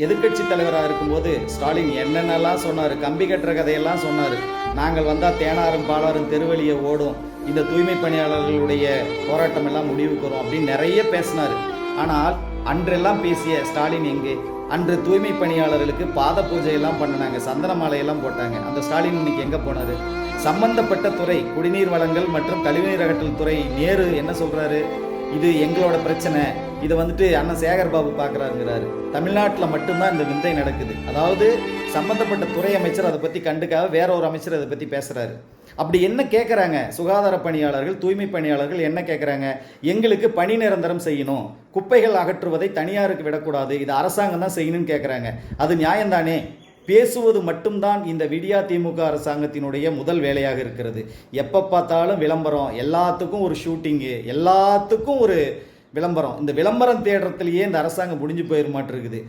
எதிர்க்கட்சி தலைவராக இருக்கும்போது ஸ்டாலின் என்னென்னலாம் சொன்னார்? கம்பி கட்டுற கதையெல்லாம் சொன்னார். நாங்கள் வந்தால் தேனாரும் பாலாரும் தெருவழியை ஓடும். இந்த தூய்மை பணியாளர்களுடைய போராட்டம் எல்லாம் முடிவுக்கு வரும் அப்படின்னு நிறைய பேசினார். ஆனால் அன்றெல்லாம் பேசிய ஸ்டாலின் எங்கே? அன்று தூய்மை பணியாளர்களுக்கு பாத பூஜை எல்லாம் பண்ணினாங்க. சந்தன மாலையெல்லாம் போட்டாங்க. அந்த ஸ்டாலின் இன்னைக்கு எங்கே போனார்? சம்பந்தப்பட்ட துறை குடிநீர் வளங்கள் மற்றும் கழிவுநீர் அகற்றல் துறை நேரு என்ன சொல்கிறாரு இது எங்களோட பிரச்சனை. இதை வந்துட்டு அண்ணன் சேகர் பாபு பார்க்குறாருங்கிறாரு. தமிழ்நாட்டில் மட்டும்தான் இந்த விந்தை நடக்குது. அதாவது சம்பந்தப்பட்ட துறை அமைச்சர் அதை பற்றி கண்டுக்காக வேற ஒரு அமைச்சர் அதை பற்றி பேசுகிறாரு அப்படி என்ன கேட்குறாங்க சுகாதார பணியாளர்கள் தூய்மை பணியாளர்கள் என்ன கேட்குறாங்க எங்களுக்கு பணி நிரந்தரம் செய்யணும். குப்பைகள் அகற்றுவதை தனியாருக்கு விடக்கூடாது. இது அரசாங்கம் தான் செய்யணும்னு கேட்குறாங்க அது நியாயம்தானே? பேசுவது மட்டும்தான் இந்த விடியா திமுக அரசாங்கத்தினுடைய முதல் வேலையாக இருக்கிறது. எப்போ பார்த்தாலும் விளம்பரம். எல்லாத்துக்கும் ஒரு ஷூட்டிங்கு. எல்லாத்துக்கும் ஒரு விளம்பரம். இந்த விளம்பரம் தேடுறதுலேயே இந்த அரசாங்கம் முடிஞ்சு போயிட மாட்டிருக்குது